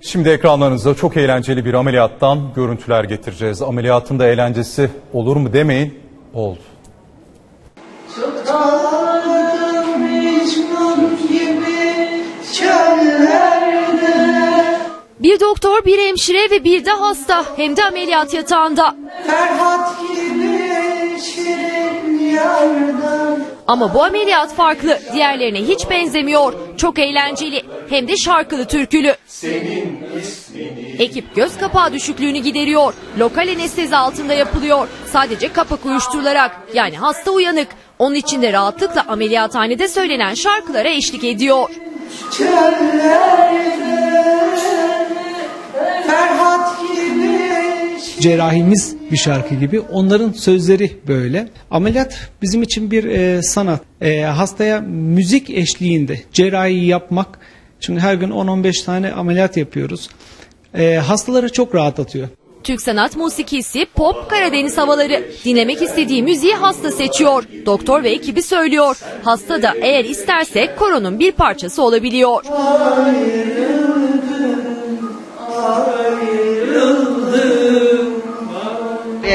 Şimdi ekranlarınıza çok eğlenceli bir ameliyattan görüntüler getireceğiz. Ameliyatın da eğlencesi olur mu demeyin, oldu. Bir doktor, bir hemşire ve bir de hasta hem de ameliyat yatağında. Ferhat gibi şirin yardan Ama bu ameliyat farklı. Diğerlerine hiç benzemiyor. Çok eğlenceli. Hem de şarkılı türkülü. Ekip göz kapağı düşüklüğünü gideriyor. Lokal anestezi altında yapılıyor. Sadece kapak uyuşturularak. Yani hasta uyanık. Onun için de rahatlıkla ameliyathanede söylenen şarkılara eşlik ediyor. cerrahimiz bir şarkı gibi. Onların sözleri böyle. Ameliyat bizim için bir e, sanat. E, hastaya müzik eşliğinde cerrahi yapmak. Çünkü her gün 10-15 tane ameliyat yapıyoruz. E, hastaları çok rahatlatıyor. Türk sanat musikisi pop Karadeniz havaları. Dinlemek istediği müziği hasta seçiyor. Doktor ve ekibi söylüyor. Hasta da eğer isterse koronun bir parçası olabiliyor.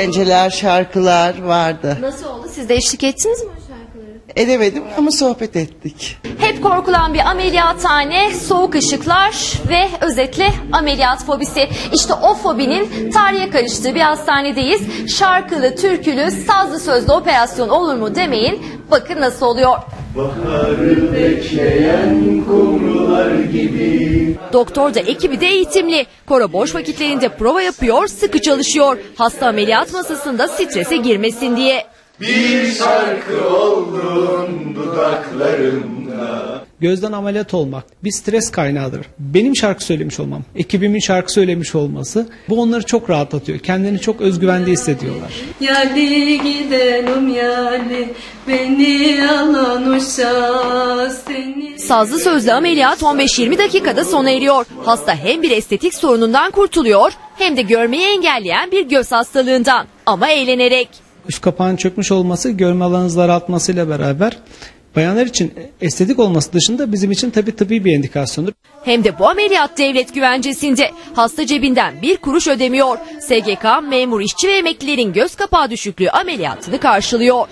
eğlenceler, şarkılar vardı. Nasıl oldu? Siz de eşlik ettiniz mi? Edemedim ama sohbet ettik. Hep korkulan bir ameliyathane, soğuk ışıklar ve özetle ameliyat fobisi. İşte o fobinin tarihe karıştığı bir hastanedeyiz. Şarkılı, türkülü, sazlı sözlü operasyon olur mu demeyin. Bakın nasıl oluyor. Doktor da ekibi de eğitimli. Koro boş vakitlerinde prova yapıyor, sıkı çalışıyor. Hasta ameliyat masasında strese girmesin diye. Gözden ameliyat olmak bir stres kaynağıdır. Benim şarkı söylemiş olmam, ekibimin şarkı söylemiş olması bu onları çok rahatlatıyor. Kendini çok özgüvende hissediyorlar. Yali gidelim yali beni alan uşağı seni Sazlı sözlü ameliyat 15-20 dakikada sona eriyor. Hasta hem bir estetik sorunundan kurtuluyor hem de görmeyi engelleyen bir göz hastalığından ama eğlenerek. Üst kapağın çökmüş olması görme alanınızı daraltmasıyla beraber bayanlar için estetik olması dışında bizim için tabii tıbbi bir indikasyondur. Hem de bu ameliyat devlet güvencesinde. Hasta cebinden bir kuruş ödemiyor. SGK memur işçi ve emeklilerin göz kapağı düşüklüğü ameliyatını karşılıyor.